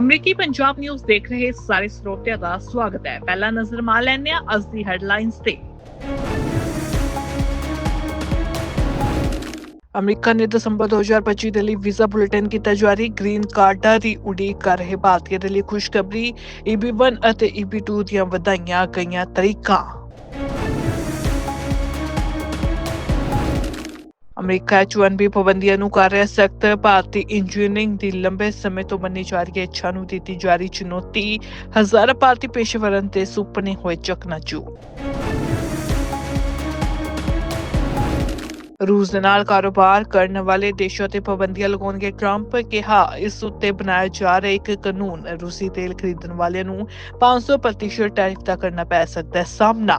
ਅਮਰੀਕੀ ਪੰਜਾਬ ਨਿਊਜ਼ ਦੇਖ ਰਹੇ ਸਾਰੇ ਸਰੋਤਿਆਂ ਦਾ ਸਵਾਗਤ ਹੈ। ਪਹਿਲਾ ਨਜ਼ਰ ਮਾਰ ਲੈਂਦੇ ਹਾਂ ਅੱਜ ਦੀ ਹੈਡਲਾਈਨਸ ਤੇ। ਅਮਰੀਕਾ ਨੇ ਦਸੰਬਰ 2025 ਦੇ ਲਈ ਵੀਜ਼ਾ ਬੁਲੇਟਿਨ ਕੀਤਾ ਜਾਰੀ। ਗ੍ਰੀਨ ਕਾਰਡਾਂ ਦੀ ਉਡੀਕ ਕਰ ਰਹੇ ਭਾਰਤੀਆਂ ਦੇ ਲਈ ਖੁਸ਼ਖਬਰੀ। EB1 ਅਤੇ EB2 ਦੀਆਂ ਵਧਾਈਆਂ ਗਈਆਂ ਤਰੀਕਾਂ। ਅਮਰੀਕਾ H1B ਪਾਬੰਦੀਆਂ ਨੂੰ ਕਰ ਰਿਹਾ ਸਖਤ, ਭਾਰਤੀ ਇੰਜੀਨੀਅਰਿੰਗ ਦੀ ਲੰਬੇ ਸਮੇਂ ਤੋਂ ਮੰਨੀ ਜਾ ਰਹੀ ਇੱਛਾ ਨੂੰ ਦਿੱਤੀ ਜਾ ਰਹੀ ਚੁਣੌਤੀ। ਹਜ਼ਾਰਾਂ ਭਾਰਤੀ ਪੇਸ਼ੇਵਰਾਂ ਦੇ ਸੁਪਨੇ ਹੋਏ ਚਕਨਾਚੂ ਰੂਸ ਦੇ ਨਾਲ ਕਾਰੋਬਾਰ ਕਰਨ ਵਾਲੇ ਦੇਸ਼ਾਂ ਤੇ ਪਾਬੰਦੀਆਂ ਲਗਾਉਣਗੇ ਟਰੰਪ, ਕਿਹਾ ਇਸ ਉੱਤੇ ਬਣਾਇਆ ਜਾ ਰਿਹਾ ਇੱਕ ਕਾਨੂੰਨ। ਰੂਸੀ ਤੇਲ ਖਰੀਦਣ ਵਾਲਿਆਂ ਨੂੰ 500% ਟੈਰਿਫ ਦਾ ਕਰਨਾ ਪੈ ਸਕਦਾ ਹੈ। ਸਾਹਮਣਾ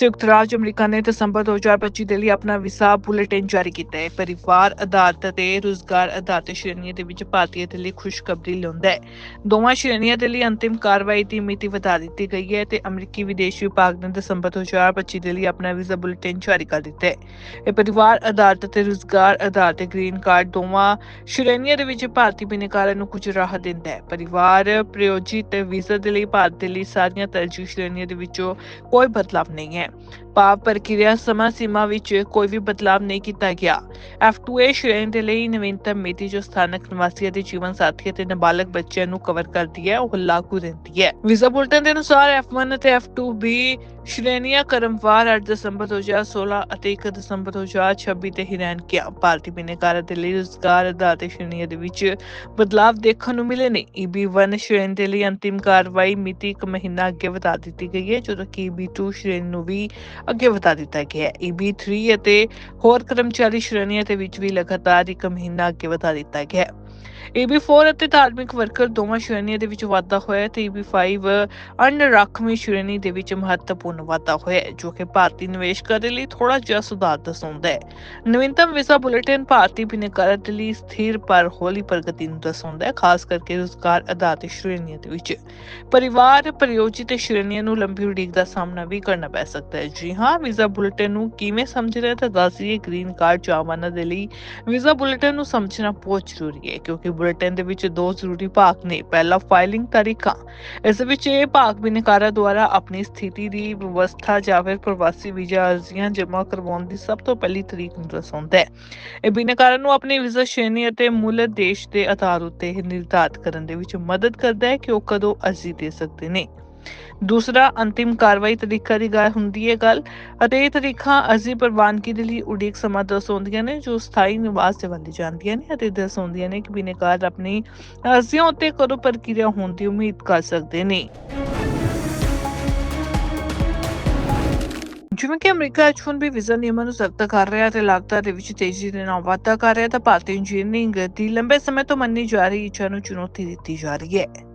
ਸੰਯੁਕਤ ਰਾਜ ਅਮਰੀਕਾ ਨੇ ਦਸੰਬਰ 2025 ਦੇ ਲਈ ਆਪਣਾ ਵੀਜ਼ਾ ਬੁਲੇਟਿਨ ਜਾਰੀ ਕੀਤਾ ਹੈ। ਪਰਿਵਾਰ ਆਧਾਰਿਤ ਅਤੇ ਰੁਜ਼ਗਾਰ ਆਧਾਰਿਤ ਸ਼੍ਰੇਣੀਆਂ ਦੇ ਵਿੱਚ ਭਾਰਤੀਆਂ ਦੇ ਲਈ ਖੁਸ਼ਖਬਰੀ ਲਿਆਉਂਦਾ ਹੈ। ਦੋਵਾਂ ਸ਼੍ਰੇਣੀਆਂ ਦੇ ਲਈ ਅੰਤਿਮ ਕਾਰਵਾਈ ਦੀ ਮਿਤੀ ਵਧਾ ਦਿੱਤੀ ਗਈ ਹੈ ਤੇ ਅਮਰੀਕੀ ਵਿਦੇਸ਼ ਵਿਭਾਗ ਨੇ ਦਸੰਬਰ 2025 ਦੇ ਲਈ ਆਪਣਾ ਵੀਜ਼ਾ ਬੁਲੇਟਿਨ ਜਾਰੀ ਕਰ ਦਿੱਤਾ ਹੈ। ਇਹ ਪਰਿਵਾਰ ਆਧਾਰਿਤ ਅਤੇ ਰੁਜ਼ਗਾਰ ਆਧਾਰਿਤ ਗ੍ਰੀਨ ਕਾਰਡ ਦੋਵਾਂ ਸ਼੍ਰੇਣੀਆਂ ਦੇ ਵਿੱਚ ਭਾਰਤੀ ਬਿਨੇਕਾਰਾਂ ਨੂੰ ਕੁਝ ਰਾਹਤ ਦਿੰਦਾ ਹੈ। ਪਰਿਵਾਰ ਪ੍ਰਯੋਜਿਤ ਵੀਜ਼ਾ ਦੇ ਲਈ ਭਾਰਤ ਦੇ ਲਈ ਸਾਰੀਆਂ ਤਰਜੀਹ ਸ਼੍ਰੇਣੀਆਂ ਦੇ ਵਿੱਚੋਂ ਕੋਈ ਬਦਲਾਵ ਨਹੀਂ ਹੈ। ਭਾਵ ਪ੍ਰਕਿਰਿਆ ਸਮਾਂ ਸੀਮਾ ਵਿੱਚ ਕੋਈ ਵੀ ਬਦਲਾਵ ਨਹੀਂ ਕੀਤਾ ਗਿਆ। F2A ਸ਼੍ਰੇਣੀ ਦੇ ਲਈ ਨਵੀਨਤਮ ਮਿਤੀ ਜੋ ਸਥਾਨਕ ਨਿਵਾਸੀਆਂ ਦੇ ਜੀਵਨ ਸਾਥੀ ਅਤੇ ਨਾਬਾਲਗ ਬੱਚਿਆਂ ਨੂੰ ਕਵਰ ਕਰਦੀ ਹੈ, ਉਹ ਲਾਗੂ ਰਹਿੰਦੀ ਹੈ। ਵੀਜ਼ਾ ਬੁਲਟਨ ਦੇ ਅਨੁਸਾਰ F1 ਅਤੇ F2B ਸ਼੍ਰੇਣੀਆਂ ਕਰਮਵਾਰ 8 ਦਸੰਬਰ 2016 ਅਤੇ 1 ਦਸੰਬਰ 2026 ਤੇ ਹੀ ਰਹਿਣਗੀਆਂ ਭਾਰਤੀ ਬਿਨੇਕਾਰਾਂ ਦੇ ਲਈ ਰੁਜ਼ਗਾਰ ਆਧਾਰਿਤ ਸ਼੍ਰੇਣੀਆਂ ਦੇ ਵਿੱਚ ਬਦਲਾਵ ਦੇਖਣ ਨੂੰ ਮਿਲੇ ਨੇ। EB1 ਸ਼੍ਰੇਣੀ ਦੇ ਲਈ ਅੰਤਿਮ ਕਾਰਵਾਈ ਮਿਤੀ ਇੱਕ ਮਹੀਨਾ ਅੱਗੇ ਵਧਾ ਦਿੱਤੀ ਗਈ ਹੈ, ਜਦੋਂ ਕਿ EB2 ਸ਼੍ਰੇਣੀ ਨੂੰ ਵੀ ਅੱਗੇ ਵਧਾ ਦਿੱਤਾ ਗਿਆ ਹੈ। EB3 ਅਤੇ ਹੋਰ ਕਰਮਚਾਰੀ ਸ਼੍ਰੇਣੀਆਂ ਦੇ ਵਿੱਚ ਵੀ ਲਗਾਤਾਰ ਇੱਕ ਮਹੀਨਾ ਅੱਗੇ ਵਧਾ ਦਿੱਤਾ ਗਿਆ ਹੈ। EB4 ਅਤੇ ਧਾਰਮਿਕ ਵਰਕਰ ਦੋਵਾਂ ਸ਼੍ਰੇਣੀਆਂ ਦੇ ਵਿੱਚ ਵਾਧਾ ਹੋਇਆ ਹੈ ਤੇ EB5 ਅਨ ਰਾਖਵੀਂ ਸ਼੍ਰੇਣੀ ਦੇ ਵਿੱਚ ਮਹੱਤਵਪੂਰਨ ਵਾਧਾ ਹੋਇਆ ਹੈ, ਜੋ ਕਿ ਭਾਰਤੀ ਨਿਵੇਸ਼ਕਾਂ ਦੇ ਲਈ ਥੋੜਾ ਜਿਹਾ ਸੁਧਾਰ ਦਰਸਾਉਂਦਾ ਹੈ। ਨਵੀਨਤਮ ਵੀਜ਼ਾ ਬੁਲੇਟਿਨ ਭਾਰਤੀ ਬਿਨੇਕਾਰਾਂ ਦੇ ਲਈ ਸਥਿਰ ਪਰ ਹੌਲੀ ਪ੍ਰਗਤੀ ਨੂੰ ਦਰਸਾਉਂਦਾ ਹੈ, ਖਾਸ ਕਰਕੇ ਰੁਜ਼ਗਾਰ ਆਧਾਰਿਤ ਸ਼੍ਰੇਣੀਆਂ ਦੇ ਵਿੱਚ। ਪਰਿਵਾਰ, ਪ੍ਰਯੋਜਿਤ ਸ਼੍ਰੇਣੀਆਂ ਨੂੰ ਲੰਬੀ ਉਡੀਕ ਦਾ ਸਾਹਮਣਾ ਵੀ ਕਰਨਾ ਪੈ ਸਕਦਾ ਹੈ। ਜੀ ਹਾਂ, ਵੀਜ਼ਾ ਬੁਲੇਟਿਨ ਨੂੰ ਕਿਵੇਂ ਸਮਝ ਤਾਂ ਦੱਸ ਦਈਏ, ਗ੍ਰੀਨ ਕਾਰਡ ਚਾਹਵਾਨਾਂ ਦੇ ਲਈ ਵੀਜ਼ਾ ਬੁਲੇਟਿਨ ਨੂੰ ਸਮਝਣਾ ਬਹੁਤ ਜ਼ਰੂਰੀ ਹੈ, ਕਿਉਂਕਿ ਬੁਲੇਟਿਨ ਦੇ ਵਿੱਚ ਦੋ ਜ਼ਰੂਰੀ ਭਾਗ ਨੇ। ਪਹਿਲਾ, ਫਾਈਲਿੰਗ ਤਰੀਕਾ ਇਸ ਵਿੱਚ ਇਹ ਭਾਗ ਬਿਨਕਾਰਾਂ ਦੁਆਰਾ ਆਪਣੀ ਸਥਿਤੀ ਦੀ ਵਿਵਸਥਾ ਜਾਂ ਫਿਰ ਪ੍ਰਵਾਸੀ ਵੀਜ਼ਾ ਅਰਜ਼ੀਆਂ ਜਮ੍ਹਾਂ ਕਰਵਾਉਣ ਦੀ ਸਭ ਤੋਂ ਪਹਿਲੀ ਤਰੀਕ ਨੂੰ ਦਰਸਾਉਂਦਾ ਹੈ। ਇਹ ਬਿਨਕਾਰਾਂ ਨੂੰ ਆਪਣੀ ਵੀਜ਼ਾ ਸ਼੍ਰੇਣੀ ਅਤੇ ਮੂਲ ਦੇਸ਼ ਦੇ ਆਧਾਰ ਉੱਤੇ ਨਿਰਧਾਰਤ ਕਰਨ ਦੇ ਵਿੱਚ ਮਦਦ ਕਰਦਾ ਹੈ ਕਿ ਉਹ ਕਦੋਂ ਅਰਜ਼ੀ ਦੇ ਸਕਦੇ ਨੇ। ਦੂਸਰਾ, ਅੰਤਿਮ ਕਾਰਵਾਈ ਤਰੀਕਾ ਦੀ ਗੱਲ ਹੁੰਦੀ ਹੈ ਗੱਲ ਅਤੇ ਇਹ ਤਰੀਕਾ ਅਰਜ਼ੀ ਪ੍ਰਵਾਨਗੀ ਦੇ ਲਈ ਉਡੀਕ ਸਮਾਂ ਦਰਸਾਉਂਦੀਆਂ ਨੇ ਜੋ ਸਥਾਈ ਨਿਵਾਸ ਤੇ ਵੰਡੀ ਜਾਂਦੀਆਂ ਨੇ ਅਤੇ ਦਰਸਾਉਂਦੀਆਂ ਨੇ ਕਿ ਬਿਨੇਕਾਰ ਆਪਣੀ ਅਰਜ਼ੀਆਂ ਉੱਤੇ ਕਦੋਂ ਪ੍ਰਕਿਰਿਆ ਹੋਣ ਦੀ ਉਮੀਦ ਕਰ ਸਕਦੇ ਨੇ। ਜਿਵੇਂ ਕਿ ਅਮਰੀਕਾ H1B ਵੀਜ਼ਾ ਨਿਯਮਾਂ ਨੂੰ ਸਖਤ ਕਰ ਰਿਹਾ ਹੈ ਤੇ ਲਾਗਤਾਂ ਦੇ ਵਿੱਚ ਤੇਜ਼ੀ ਦੇ ਨਾਲ ਵਾਧਾ ਕਰ ਰਿਹਾ, ਤਾਂ ਭਾਰਤੀ ਇੰਜੀਨੀਅਰਿੰਗ ਦੀ ਲੰਬੇ ਸਮੇਂ ਤੋਂ ਮੰਨੀ ਜਾ ਰਹੀ ਇੱਛਾ ਨੂੰ ਚੁਣੌਤੀ ਦਿੱਤੀ ਜਾ ਰਹੀ ਹੈ।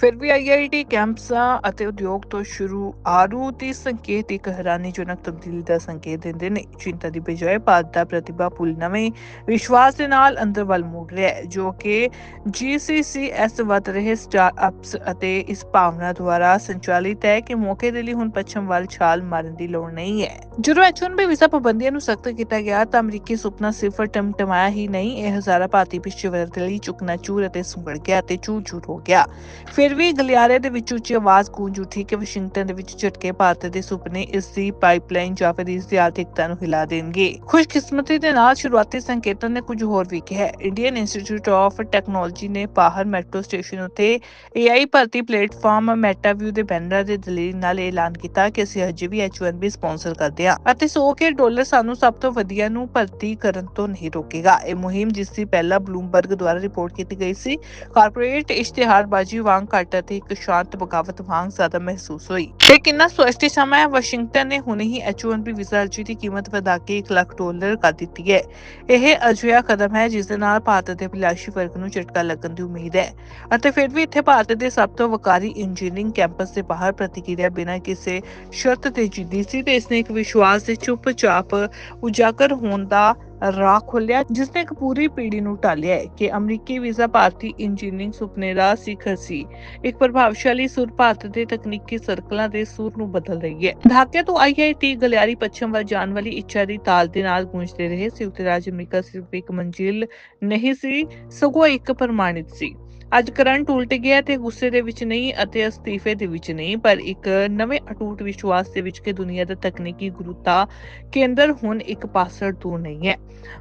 ਫਿਰ ਵੀ ਆਈਆਈਟੀ ਕੈਂਪਸਾਂ ਅਤੇ ਉਦਯੋਗ ਤੋਂ ਸ਼ੁਰੂ ਆਰੂ ਦੀ ਸੰਕੇਤ ਇੱਕ ਹੈਰਾਨੀਜਨਕ ਤਬਦੀਲੀ ਦਾ ਸੰਕੇਤ ਦਿੰਦੇ ਨੇ। ਚਿੰਤਾ ਦੀ ਬਜਾਏ ਭਾਰਤ ਦਾ ਪ੍ਰਤਿਭਾ ਪੁਲ ਨਵੇਂ ਵਿਸ਼ਵਾਸ ਦੇ ਨਾਲ ਅੰਦਰ ਵੱਲ ਮੁੜ ਰਿਹਾ ਹੈ, ਜੋ ਕਿ GCCS ਵਧ ਰਹੇ ਸਟਾਰਟਅਪਸ ਅਤੇ ਇਸ ਭਾਵਨਾ ਦੁਆਰਾ ਸੰਚਾਲਿਤ ਹੈ ਕਿ ਮੌਕੇ ਦੇ ਲਈ ਹੁਣ ਪੱਛਮ ਵੱਲ ਛਾਲ ਮਾਰਨ ਦੀ ਲੋੜ ਨਹੀਂ ਹੈ। ਜਦੋਂ H1B ਵੀਜ਼ਾ ਪਾਬੰਦੀਆਂ ਨੂੰ ਸਖਤ ਕੀਤਾ ਗਿਆ ਤਾਂ ਅਮਰੀਕੀ ਸੁਪਨਾ ਸਿਰਫ ਟਮਟਮਾਇਆ ਹੀ ਨਹੀਂ, ਇਹ ਹਜ਼ਾਰਾਂ ਭਾਰਤੀ ਪਿਛੇ ਦੇ ਲਈ ਚੁਕਨਾ ਚੂਰ ਅਤੇ ਸੁੰਗੜ ਗਿਆ ਤੇ ਚੂ ਚੂਰ ਹੋ ਗਿਆ। ਫਿਰ ਫਿਰ ਵੀ ਗਲਿਆਰੇ ਦੇ ਵਿੱਚ ਉੱਚੀ ਆਵਾਜ਼ ਗੂੰਜ ਉੱਠੀ ਕਿ ਵਾਸ਼ਿੰਗਟਨ ਦੇ ਵਿੱਚ ਝਟਕੇ ਭਾਰਤ ਦੇ ਸੁਪਨੇ ਇਸ ਦੀ ਪਾਈਪਲਾਈਨ ਜਾਂ ਫਿਰ ਇਸ ਦੀ ਆਰਥਿਕਤਾ ਨੂੰ ਹਿਲਾ ਦੇਣਗੇ। ਖੁਸ਼ਕਿਸਮਤੀ ਦੇ ਨਾਲ ਸ਼ੁਰੂਆਤੀ ਸੰਕੇਤਾਂ ਨੇ ਕੁਝ ਹੋਰ ਵੀ ਕਿਹਾ। ਇੰਡੀਅਨ ਇੰਸਟੀਚਿਊਟ ਆਫ ਟੈਕਨੋਲੋਜੀ ਨੇ ਬਾਹਰ ਮੈਟਰੋ ਸਟੇਸ਼ਨ ਉੱਤੇ AI ਭਰਤੀ ਪਲੇਟਫਾਰਮ ਮੈਟਾਵਿਊ ਦੇ ਬੈਨਰ ਦੇ ਦਲੀਲ ਨਾਲ ਐਲਾਨ ਕੀਤਾ ਕਿ ਅਸੀਂ ਅਜੇ ਵੀ H1B ਸਪਾਂਸਰ ਕਰਦੇ ਹਾਂ ਅਤੇ 100 ਕੇ ਡਾਲਰ ਸਾਨੂੰ ਸਭ ਤੋਂ ਵਧੀਆ ਨੂੰ ਭਰਤੀ ਕਰਨ ਤੋਂ ਨਹੀਂ ਰੋਕੇਗਾ। ਇਹ ਮੁਹਿੰਮ ਜਿਸ ਦੀ ਪਹਿਲਾਂ ਬਲੂਮਬਰਗ ਦੁਆਰਾ ਰਿਪੋਰਟ ਕੀਤੀ ਗਈ ਸੀ। ਕਾਰਪੋਰੇਟ ਇਸ਼ਤਿਹਾਰਬਾਜ਼ੀ ਵਾਂਗ ਘੱਟ ਅਤੇ ਇੱਕ ਸ਼ਾਂਤ ਬਗਾਵਤ ਵਾਂਗ ਜ਼ਿਆਦਾ ਮਹਿਸੂਸ ਹੋਈ। ਇਹ ਕਿੰਨਾ ਸਵਸਤੀ ਸਮਾਂ ਵਾਸ਼ਿੰਗਟਨ ਨੇ ਹੁਣੇ ਹੀ H1B ਵੀਜ਼ਾ ਅਰਜ਼ੀ ਦੀ ਕੀਮਤ ਵਧਾ ਕੇ 1 ਲੱਖ ਡਾਲਰ ਕਰ ਦਿੱਤੀ ਹੈ। ਇਹ ਅਜਿਹਾ ਕਦਮ ਹੈ, ਜਿਸ ਦੇ ਨਾਲ ਭਾਰਤ ਦੇ ਅਭਿਲਾਸ਼ੀ ਵਰਗ ਨੂੰ ਝਟਕਾ ਲੱਗਣ ਦੀ ਉਮੀਦ ਹੈ ਅਤੇ ਫਿਰ ਵੀ ਇੱਥੇ ਭਾਰਤ ਦੇ ਸਭ ਤੋਂ ਵਕਾਰੀ ਇੰਜੀਨੀਅਰਿੰਗ ਕੈਂਪਸ ਦੇ ਬਾਹਰ ਪ੍ਰਤੀਕਿਰਿਆ ਬਿਨਾਂ ਕਿਸੇ ਸ਼ਰਤ ਤੇ ਜਿੱਦੀ ਸੀ ਤੇ ਇਸਨੇ ਇੱਕ ਵਿਸ਼ਵਾਸ ਦੇ ਚੁੱਪਚਾਪ ਉਜਾਗਰ ਹੋਣ ਦਾ ਰਾਹ ਖੋਲ੍ਹਿਆ ਜਿਸ ਨੇ ਇੱਕ ਪੂਰੀ ਪੀੜ੍ਹੀ ਨੂੰ ਟਾਲਿਆ ਹੈ ਕਿ ਅਮਰੀਕੀ ਵੀਜ਼ਾ ਭਾਰਤੀ ਇੰਜੀਨੀਅਰਿੰਗ ਸੁਪਨੇ ਦਾ ਸਿਖਰ ਸੀ। ਇੱਕ ਪ੍ਰਭਾਵਸ਼ਾਲੀ ਸੁਰ ਭਾਰਤ ਦੇ ਤਕਨੀਕੀ ਸਰਕਲਾਂ ਦੇ ਸੁਰ ਨੂੰ ਬਦਲ ਰਹੀ ਹੈ। ਢਾਕੇ ਤੋਂ ਆਈਆਈਟੀ ਗਲਿਆਰੀ ਪੱਛਮ ਵੱਲ ਜਾਣ ਵਾਲੀ ਇੱਛਾ ਦੀ ਤਾਲ ਦੇ ਨਾਲ ਗੂੰਜਦੇ ਰਹੇ ਸੀ, ਉਤੇ ਰਾਜ ਅਮਰੀਕਾ ਸਿਰਫ ਇੱਕ ਮੰਜ਼ਿਲ ਨਹੀਂ ਸੀ, ਸਗੋਂ ਇੱਕ ਪ੍ਰਮਾਣਿਤ ਸੀ। ਅੱਜ ਕਰੰਟ ਉਲਟ ਗਿਆ ਤੇ ਗੁੱਸੇ ਦੇ ਵਿੱਚ ਨਹੀਂ ਅਤੇ ਅਸਤੀਫੇ ਦੇ ਵਿੱਚ ਨਹੀਂ, ਪਰ ਇੱਕ ਨਵੇਂ ਅਟੂਟ ਵਿਸ਼ਵਾਸ ਦੇ ਵਿੱਚ ਕਿ ਦੁਨੀਆ ਦਾ ਤਕਨੀਕੀ ਗੁਰੂਤਾ ਕੇਂਦਰ ਹੁਣ ਇੱਕ ਪਾਸੜ ਦੂਰ ਨਹੀਂ ਹੈ।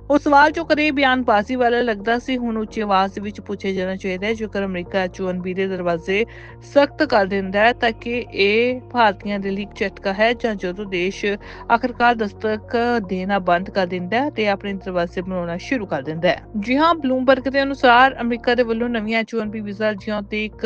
ਉਹ ਸਵਾਲ ਜੋ ਕਦੇ ਬਿਆਨਬਾਜ਼ੀ ਵਾਲਾ ਲੱਗਦਾ ਸੀ, ਹੁਣ ਉੱਚੀ ਆਵਾਜ਼ ਦੇ ਵਿੱਚ ਪੁੱਛਿਆ ਜਾਣਾ ਚਾਹੀਦਾ ਹੈ, ਜੇਕਰ ਅਮਰੀਕਾ H1B ਦੇ ਦਰਵਾਜ਼ੇ ਸਖਤ ਕਰ ਦਿੰਦਾ ਹੈ ਤਾਂ ਕਿ ਇਹ ਭਾਰਤੀਆਂ ਦੇ ਲਈ ਝਟਕਾ ਹੈ ਜਾਂ ਜਦੋਂ ਦੇਸ਼ ਆਖਰਕਾਰ ਦਸਤਕ ਦੇਣਾ ਬੰਦ ਕਰ ਦਿੰਦਾ ਹੈ ਤੇ ਆਪਣੇ ਦਰਵਾਜ਼ੇ ਬਣਾਉਣਾ ਸ਼ੁਰੂ ਕਰ ਦਿੰਦਾ ਹੈ। ਜੀ ਹਾਂ, ਬਲੂਮਬਰਗ ਦੇ ਅਨੁਸਾਰ ਅਮਰੀਕਾ ਦੇ ਵੱਲੋਂ ਨਵੀਆਂ H1B ਵੀਜ਼ਾ ਅਰਜ਼ੀਆਂ ਤੇ ਇੱਕ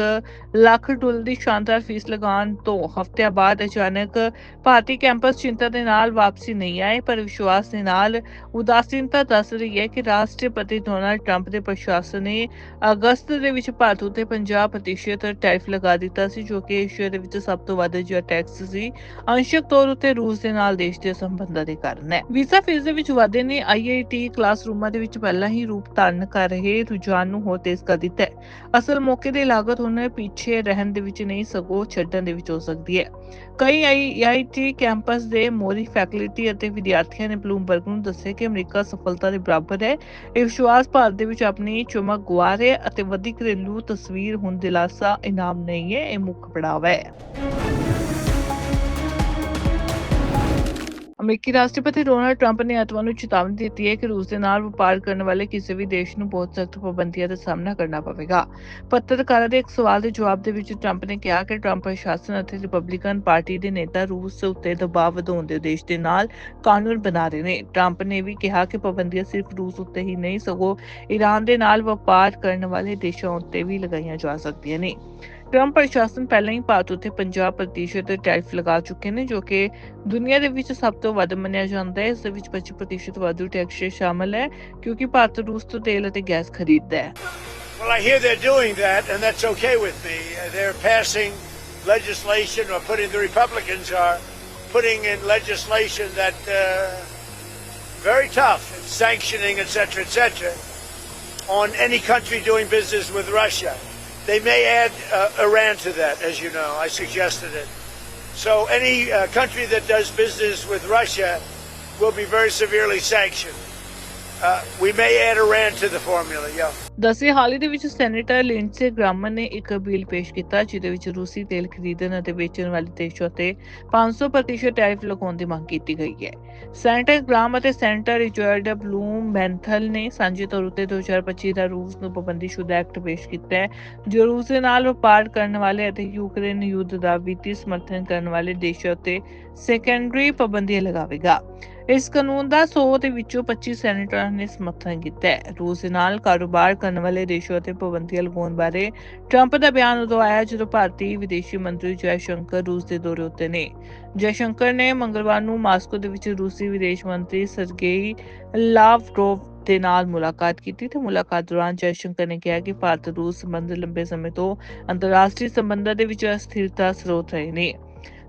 ਲੱਖ ਡਾਲਰ ਦੀ ਸ਼ਾਨਦਾਰ ਫੀਸ ਲਗਾਉਣ ਤੋਂ ਹਫ਼ਤਿਆਂ ਬਾਅਦ ਅਚਾਨਕ ਭਾਰਤੀ ਕੈਂਪਸ ਚਿੰਤਾ ਦੇ ਨਾਲ ਵਾਪਸੀ ਨਹੀਂ ਆਏ, ਪਰ ਵਿਸ਼ਵਾਸ ਦੇ ਨਾਲ ਉਦਾਸੀਨਤਾ ਦੱਸ ਰਹੀ ਹੈ ਕਿ ਰਾਸ਼ਟਰਪਤੀ ਡੋਨਾਲਡ ਟਰੰਪ ਦੇ ਪ੍ਰਸ਼ਾਸਨ ਨੇ ਅਗਸਤ ਦੇ ਵਿੱਚ ਭਾਰਤ ਉੱਤੇ 50% ਟੈਰਿਫ ਲਗਾ ਦਿੱਤਾ ਸੀ, ਜੋ ਕਿ ਏਸ਼ੀਆ ਦੇ ਵਿੱਚ ਸਭ ਤੋਂ ਵੱਧ ਜਿਹਾ ਟੈਕਸ ਸੀ, ਅੰਸ਼ਕ ਤੌਰ ਉਤੇ ਰੂਸ ਦੇ ਨਾਲ ਦੇਸ਼ ਦੇ ਸੰਬੰਧਾਂ ਦੇ ਕਾਰਨ ਹੈ। ਵੀਜ਼ਾ ਫੀਸ ਦੇ ਵਿੱਚ ਵਾਧੇ ਨੇ ਆਈਆਈਟੀ ਕਲਾਸਰੂਮਾਂ ਦੇ ਵਿੱਚ ਪਹਿਲਾਂ ਹੀ ਰੂਪ ਧਾਰਨ ਕਰ ਰਹੇ ਰੁਝਾਨ ਨੂੰ ਹੋਰ ਤੇਜ਼ ਕਰ ਦਿੱਤਾ ਹੈ। ਅਸਲ ਮੌਕੇ ਦੀ ਲਾਗਤ ਹੁਣ ਪਿੱਛੇ ਰਹਿਣ ਦੇ ਵਿੱਚ ਨਹੀਂ, ਸਗੋਂ ਛੱਡਣ ਦੇ ਵਿੱਚ ਹੋ ਸਕਦੀ ਹੈ। ਕਈ ਆਈਆਈਟੀ ਕੈਂਪਸ ਦੇ ਮੋਰੀ ਫੈਕਲਟੀ ਅਤੇ ਵਿਦਿਆਰਥੀਆਂ ਨੇ ਬਲੂਮਬਰਗ ਨੂੰ ਦੱਸਿਆ ਕਿ ਅਮਰੀਕਾ ਸਫਲਤਾ ਦੇ ਬਰਾਬਰ ਹੈ। ਇਹ ਵਿਸ਼ਵਾਸ ਭਾਰਤ ਦੇ ਵਿੱਚ ਆਪਣੀ ਚਮਕ ਗੁਆ ਰਿਹਾ ਹੈ ਅਤੇ ਵਧੀ ਘਰੇਲੂ ਤਸਵੀਰ ਹੁਣ ਦਿਲਾਸਾ ਇਨਾਮ ਨਹੀਂ ਹੈ, ਇਹ ਮੁੱਖ ਪੜਾਅ ਹੈ। ਅਮਰੀਕੀ ਰਾਸ਼ਟਰਪਤੀ ਡੋਨਾਲਡ ਟਰੰਪ ਨੇ ਐਤਵਾਰ ਨੂੰ ਚੇਤਾਵਨੀ ਦਿੱਤੀ ਹੈ ਕਿ ਰੂਸ ਦੇ ਨਾਲ ਵਪਾਰ ਕਰਨ ਵਾਲੇ ਕਿਸੇ ਵੀ ਦੇਸ਼ ਨੂੰ ਬਹੁਤ ਸਖਤ ਪਾਬੰਦੀਆਂ ਦਾ ਸਾਹਮਣਾ ਕਰਨਾ ਪਵੇਗਾ। ਪੱਤਰਕਾਰਾਂ ਦੇ ਇੱਕ ਸਵਾਲ ਦੇ ਜਵਾਬ ਦੇ ਵਿੱਚ ਟਰੰਪ ਨੇ ਕਿਹਾ ਕਿ ਟਰੰਪ ਪ੍ਰਸ਼ਾਸਨ ਅਤੇ ਰਿਪਬਲਿਕਨ ਪਾਰਟੀ ਦੇ ਨੇਤਾ ਰੂਸ ਉੱਤੇ ਦਬਾਅ ਵਧਾਉਣ ਦੇ ਉਦੇਸ਼ ਦੇ ਨਾਲ ਕਾਨੂੰਨ ਬਣਾ ਰਹੇ ਨੇ। ਟਰੰਪ ਨੇ ਵੀ ਕਿਹਾ ਕਿ ਪਾਬੰਦੀਆਂ ਸਿਰਫ ਰੂਸ ਉੱਤੇ ਹੀ ਨਹੀਂ, ਸਗੋਂ ਈਰਾਨ ਦੇ ਨਾਲ ਵਪਾਰ ਕਰਨ ਵਾਲੇ ਦੇਸ਼ਾਂ ਉੱਤੇ ਵੀ ਲਗਾਈਆਂ ਜਾ ਸਕਦੀਆਂ ਨੇ। ਟਰੰਪ ਪ੍ਰਸ਼ਾਸਨ ਪਹਿਲਾਂ ਹੀ ਭਾਰਤ ਉੱਤੇ 50% ਟੈਰਿਫ ਲਗਾ ਚੁੱਕੇ ਨੇ ਜੋ ਕਿ ਦੁਨੀਆ ਦੇ ਵਿੱਚ ਸਭ ਤੋਂ ਵੱਧ ਮੰਨਿਆ ਜਾਂਦਾ ਹੈ ਇਸ ਦੇ ਵਿੱਚ 25% ਵਾਧੂ ਟੈਕਸ ਸ਼ਾਮਲ ਹੈ ਕਿਉਂਕਿ ਭਾਰਤ ਰੂਸ ਤੋਂ ਤੇਲ ਅਤੇ ਗੈਸ ਖਰੀਦਦਾ ਹੈ Well, I hear they're doing that, and that's okay with me. Uh, They're passing legislation, or putting the Republicans are putting in legislation that uh, very tough, sanctioning, etc., etc., on any country doing business with Russia. They may add uh, Iran to that, as you know. I suggested it. So any uh, country that does business with Russia will be very severely sanctioned. Uh, we may add Iran to the formula, yeah. ਦਸੇ ਹਾਲ ਹੀ ਦੇ ਵਿੱਚ senator ਲਿੰਡਸੇ grammar ਨੇ ਇੱਕ bill ਪੇਸ਼ ਕੀਤਾ ਜਿਹਦੇ ਵਿੱਚ ਰੂਸੀ ਤੇਲ ਖਰੀਦਣ ਅਤੇ ਵੇਚਣ ਵਾਲੇ ਦੇਸ਼ਾਂ ਤੇ 500% ਟੈਰਿਫ ਲਗਾਉਣ ਦੀ ਮੰਗ ਕੀਤੀ ਗਈ ਹੈ ਸੈਨੇਟਰ ਗ੍ਰਾਮ ਅਤੇ ਸੈਨੇਟਰ ਰਿਚਰਡ ਬਲੂਮ ਮੈਂਥਲ ਨੇ ਸਾਂਝੇ ਤੌਰ ਉੱਤੇ 2025 ਦਾ ਰੂਸ ਨੂੰ ਪਾਬੰਦੀਸ਼ੁਦਾ ਐਕਟ ਪੇਸ਼ ਕੀਤਾ ਹੈ ਜੋ ਰੂਸ ਦੇ ਨਾਲ ਵਪਾਰ ਕਰਨ ਵਾਲੇ ਅਤੇ ਯੂਕਰੇਨ ਯੁੱਧ ਦਾ ਵਿੱਤੀ ਸਮਰਥਨ ਕਰਨ ਵਾਲੇ ਦੇਸ਼ਾਂ ਉੱਤੇ ਸੈਕੰਡਰੀ ਪਾਬੰਦੀਆਂ ਲਗਾਵੇਗਾ ਇਸ ਕਾਨੂੰਨ ਦਾ 100 ਦੇ ਵਿੱਚੋਂ 25 ਸੈਨੇਟਰਾਂ ਨੇ ਸਮਰਥਨ ਕੀਤਾ ਹੈ। ਰੂਸ ਦੇ ਨਾਲ ਕਾਰੋਬਾਰ ਕਰਨ ਵਾਲੇ ਦੇਸ਼ਾਂ ਤੇ ਪਾਬੰਦੀਆਂ ਲਗਾਉਣ ਬਾਰੇ ਟਰੰਪ ਦਾ ਬਿਆਨ ਉਦੋਂ ਆਇਆ ਜਦੋਂ ਭਾਰਤੀ ਵਿਦੇਸ਼ੀ ਮੰਤਰੀ ਜੈ ਸ਼ੰਕਰ ਰੂਸ ਦੇ ਦੌਰੇ ਉੱਤੇ ਨੇ। ਜੈ ਸ਼ੰਕਰ ਨੇ ਮੰਗਲਵਾਰ ਨੂੰ ਮਾਸਕੋ ਦੇ ਵਿੱਚ ਰੂਸੀ ਵਿਦੇਸ਼ ਮੰਤਰੀ ਸਰਗੇਈ ਲਾਵਰੋਵ ਦੇ ਨਾਲ ਮੁਲਾਕਾਤ ਕੀਤੀ ਤੇ ਮੁਲਾਕਾਤ ਦੌਰਾਨ ਜੈ ਸ਼ੰਕਰ ਨੇ ਕਿਹਾ ਕਿ ਭਾਰਤ ਰੂਸ ਸੰਬੰਧ ਲੰਬੇ ਸਮੇਂ ਤੋਂ ਅੰਤਰਰਾਸ਼ਟਰੀ ਸੰਬੰਧਾਂ ਦੇ ਵਿੱਚ ਅਸਥਿਰਤਾ ਸਰੋਤ ਰਹੇ ਨੇ।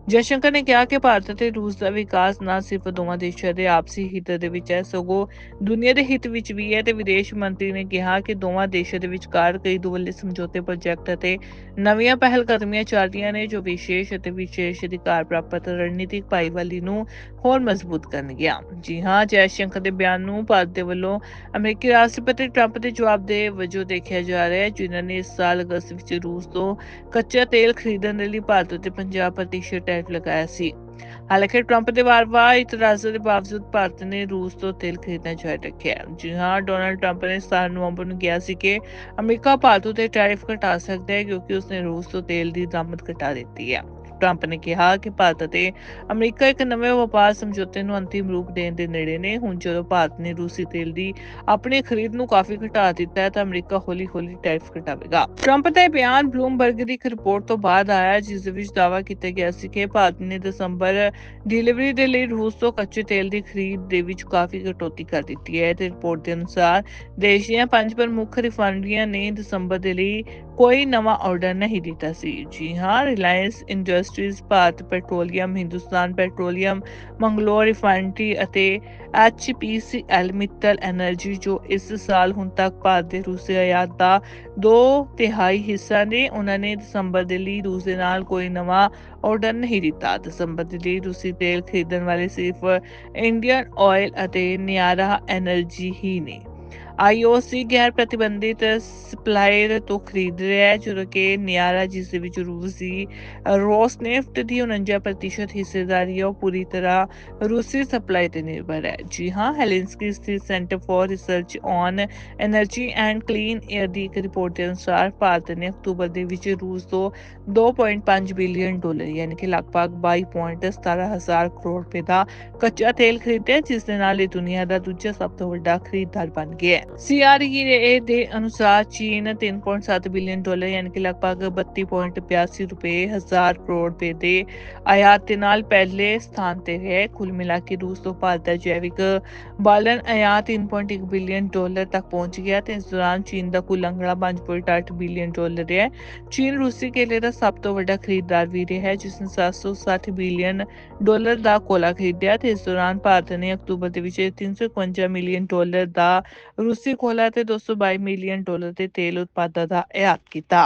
ਜੈਸ਼ੰਕਰ ਨੇ ਕਿਹਾ ਕਿ ਭਾਰਤ ਅਤੇ ਰੂਸ ਦਾ ਵਿਕਾਸ ਨਾ ਸਿਰਫ ਦੋਵਾਂ ਦੇਸ਼ਾਂ ਦੇ ਆਪਸੀ ਹਿੱਤ ਦੇ ਵਿੱਚ ਹੈ, ਸਗੋਂ ਦੁਨੀਆ ਦੇ ਹਿੱਤ ਵਿੱਚ ਵੀ ਹੈ ਤੇ ਵਿਦੇਸ਼ ਮੰਤਰੀ ਨੇ ਕਿਹਾ ਕਿ ਦੋਵਾਂ ਦੇਸ਼ਾਂ ਦੇ ਵਿਚਕਾਰ ਕਈ ਦੁਵੱਲੇ ਸਮਝੌਤੇ ਪ੍ਰੋਜੈਕਟ ਅਤੇ ਨਵੀਆਂ ਪਹਿਲ ਕਦਮੀਆਂ ਚੱਲ ਰਹੀਆਂ ਨੇ, ਜੋ ਵਿਸ਼ੇਸ਼ ਅਤੇ ਵਿਸ਼ੇਸ਼ ਅਧਿਕਾਰ ਪ੍ਰਾਪਤ ਰਣਨੀਤਿਕ ਭਾਈਵਾਲੀ ਨੂੰ ਹੋਰ ਮਜ਼ਬੂਤ ਕਰਨਗੀਆਂ। ਜੀ ਹਾਂ, ਜੈਸ਼ੰਕਰ ਦੇ ਬਿਆਨ ਨੂੰ ਭਾਰਤ ਦੇ ਵੱਲੋਂ ਅਮਰੀਕੀ ਰਾਸ਼ਟਰਪਤੀ ਟਰੰਪ ਦੇ ਜਵਾਬ ਦੇ ਵਜੋਂ ਦੇਖਿਆ ਜਾ ਰਿਹਾ ਹੈ, ਜਿਨ੍ਹਾਂ ਨੇ ਇਸ ਸਾਲ ਅਗਸਤ ਵਿੱਚ ਰੂਸ ਤੋਂ ਕੱਚਾ ਤੇਲ ਖਰੀਦਣ ਦੇ ਲਈ ਭਾਰਤ ਉੱਤੇ 50% ਟੈਰਿਫ ਲਗਾਇਆ ਸੀ। ਹਾਲਾਂਕਿ ਟਰੰਪ ਦੇ ਵਾਰ-ਵਾਰ ਇਤਰਾਜ਼ਾਂ ਦੇ ਬਾਵਜੂਦ ਭਾਰਤ ਨੇ ਰੂਸ ਤੋਂ ਤੇਲ ਖਰੀਦਣਾ ਜਾਰੀ ਰੱਖਿਆ। ਜੀ ਹਾਂ, ਡੋਨਾਲਡ ਟਰੰਪ ਨੇ 7 ਨਵੰਬਰ ਨੂੰ ਕਿਹਾ ਸੀ ਕਿ ਅਮਰੀਕਾ ਭਾਰਤ ਉੱਤੇ ਟੈਰਿਫ ਘਟਾ ਸਕਦਾ ਹੈ ਕਿਉਂਕਿ ਉਸਨੇ ਰੂਸ ਤੋਂ ਤੇਲ ਦੀ ਦਰਾਮਦ ਘਟਾ ਦਿੱਤੀ ਹੈ। ਟਰੰਪ ਨੇ ਕਿਹਾ ਕਿ ਭਾਰਤ ਅਤੇ ਅਮਰੀਕਾ ਇੱਕ ਨਵੇਂ ਵਪਾਰ ਸਮਝੌਤੇ ਨੂੰ ਅੰਤਿਮ ਰੂਪ ਦੇਣ ਦੇ ਨੇੜੇ ਨੇ। ਹੁਣ ਜਦੋਂ ਭਾਰਤ ਨੇ ਰੂਸੀ ਤੇਲ ਦੀ ਆਪਣੀ ਖਰੀਦ ਨੂੰ ਕਾਫੀ ਘਟਾ ਦਿੱਤਾ ਹੈ, ਤਾਂ ਅਮਰੀਕਾ ਹੌਲੀ-ਹੌਲੀ ਟੈਰਿਫ ਘਟਾਵੇਗਾ। ਟਰੰਪ ਦਾ ਬਿਆਨ ਬਲੂਮਬਰਗ ਦੀ ਇੱਕ ਰਿਪੋਰਟ ਤੋਂ ਬਾਅਦ ਆਇਆ ਜਿਸ ਦੇ ਵਿੱਚ ਦਾਅਵਾ ਕੀਤਾ ਗਿਆ ਸੀ ਕਿ ਭਾਰਤ ਨੇ ਦਸੰਬਰ ਡਿਲੀਵਰੀ ਦੇ ਲਈ ਰੂਸ ਤੋਂ ਕੱਚੇ ਤੇਲ ਦੀ ਖਰੀਦ ਦੇ ਵਿੱਚ ਕਾਫੀ ਕਟੌਤੀ ਕਰ ਦਿੱਤੀ ਹੈ। ਤੇ ਰਿਪੋਰਟ ਦੇ ਅਨੁਸਾਰ ਦੇਸ਼ ਦੀਆਂ ਪੰਜ ਪ੍ਰਮੁੱਖ ਰਿਫਾਈਨਰੀਆਂ ਨੇ ਦਸੰਬਰ ਦੇ ਲਈ ਕੋਈ ਨਵਾਂ ਆਰਡਰ ਨਹੀਂ ਦਿੱਤਾ ਸੀ। ਜੀ ਹਾਂ Reliance Industries Bharat petroleum, Hindustan petroleum, Mangalore refinery ਅਤੇ HPCL ਮਿੱਤਲ ਐਨਰਜੀ, ਜੋ ਇਸ ਸਾਲ ਹੁਣ ਤੱਕ ਭਾਰਤ ਦੇ ਰੂਸੀ ਆਯਾਤ ਦਾ ਦੋ ਤਿਹਾਈ ਹਿੱਸਾ ਨੇ, ਉਹਨਾਂ ਨੇ ਦਸੰਬਰ ਦੇ ਲਈ ਰੂਸ ਦੇ ਨਾਲ ਕੋਈ ਨਵਾਂ ਆਰਡਰ ਨਹੀਂ ਦਿੱਤਾ। ਦਸੰਬਰ ਦੇ ਲਈ ਰੂਸੀ ਤੇਲ ਖਰੀਦਣ ਵਾਲੇ ਸਿਰਫ ਇੰਡੀਅਨ ਆਇਲ ਅਤੇ ਨਿਆਰਾ ਐਨਰਜੀ ਹੀ ਨੇ। ਆਈਓਸੀ ਗੈਰ ਪ੍ਰਤੀਬੰਧਿਤ ਸਪਲਾਇਰ ਤੋਂ ਖਰੀਦ ਰਿਹਾ ਹੈ, ਜਦੋਂ ਕਿ ਨਿਆਰਾ, ਜਿਸ ਦੇ ਵਿੱਚ ਰੂਸ ਦੀ ਰੋਸਨੇਫਟ ਦੀ 49% ਹਿੱਸੇਦਾਰੀ ਉਹ ਪੂਰੀ ਤਰ੍ਹਾਂ ਰੂਸੀ ਸਪਲਾਈ ਤੇ ਨਿਰਭਰ ਹੈ। ਜੀ ਹਾਂ, ਹੈਲਿੰਸਕੀ ਸਥਿਤ centre for research on energy and clean air ਦੀ ਇੱਕ ਰਿਪੋਰਟ ਦੇ ਅਨੁਸਾਰ ਭਾਰਤ ਨੇ ਅਕਤੂਬਰ ਦੇ ਵਿੱਚ ਰੂਸ ਤੋਂ 2.5 ਬਿਲੀਅਨ ਡਾਲਰ, ਯਾਨੀ ਕਿ ਲਗਭਗ 22.17 ਹਜ਼ਾਰ ਕਰੋੜ ਰੁਪਏ ਦਾ ਕੱਚਾ ਤੇਲ ਖਰੀਦਿਆ, ਜਿਸ ਦੇ ਨਾਲ ਇਹ ਦੁਨੀਆ ਦਾ ਦੂਜਾ ਸਭ ਤੋਂ ਵੱਡਾ ਖਰੀਦਦਾਰ ਬਣ ਗਿਆ ਹੈ। ਸੀਆਰਈ ਦੇ ਅਨੁਸਾਰ ਚੀਨ 3.7 ਬਿਲੀਅਨ ਡਾਲਰ ਯਾਨੀ ਕਿ ਲਗਭਗ 32.82 ਰੁਪਏ, ਹਜ਼ਾਰ ਕਰੋੜ ਰੁਪਏ ਦੇ ਆਯਾਤ ਦੇ ਨਾਲ ਪਹਿਲੇ ਸਥਾਨ ਤੇ ਹੈ। ਕੁੱਲ ਮਿਲਾ ਕੇ ਰੂਸ ਤੋਂ ਭਾਰਤ ਦਾ ਜੈਵਿਕ ਬਾਲਣ ਆਯਾਤ 3.1 ਬਿਲੀਅਨ ਡਾਲਰ ਤੱਕ ਪਹੁੰਚ ਗਿਆ ਤੇ ਇਸ ਦੌਰਾਨ ਚੀਨ ਦਾ ਕੁੱਲ ਅੰਕੜਾ 5.8 ਬਿਲੀਅਨ ਡਾਲਰ ਹੈ ਚੀਨ ਰੂਸੀ ਕੇਲੇ ਦਾ ਸਭ ਤੋਂ ਵੱਡਾ ਖਰੀਦਦਾਰ ਵੀ ਰਿਹਾ ਹੈ, ਜਿਸ ਨੇ 760 ਬਿਲੀਅਨ ਡਾਲਰ ਦਾ ਕੋਲਾ ਖਰੀਦਿਆ ਤੇ ਇਸ ਦੌਰਾਨ ਭਾਰਤ ਨੇ ਅਕਤੂਬਰ ਦੇ ਵਿੱਚ 351 ਮਿਲੀਅਨ ਡਾਲਰ ਦਾ ਰੂਸੀ ਕੋਲਾ ਤੇ 222 ਮਿਲੀਅਨ ਡਾਲਰ ਦੇ ਤੇਲ ਉਤਪਾਦਾਂ ਦਾ ਆਯਾਤ ਕੀਤਾ।